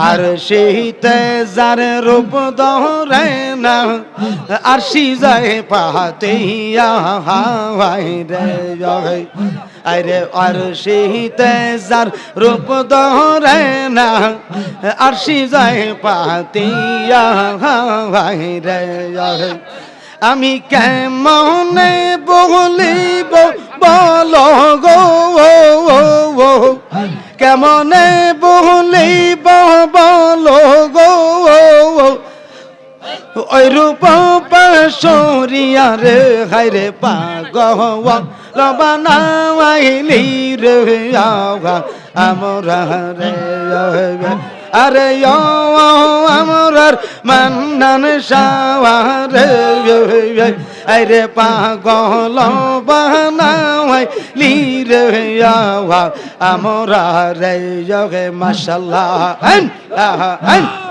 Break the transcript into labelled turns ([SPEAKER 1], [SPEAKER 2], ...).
[SPEAKER 1] আর শীতে যার রূপ দহরে না আর হাওয়াই রে জয়। আরে আর শীতে যার রূপ দহরে না আর সিজায় পাহাতিয়া হাওয়াই রে আমি কেমনে কেমনে বলিব বল গো ওই রূপ পাশরিয়া রে হাইরে পাগল লবানাইলি রে, আওয়া, আমরা রে আরে আমরার মান্নান সাওয়ারে আরে পাগল বানাওয়াই লির আমরা রে মাশাল্লাহ আন আন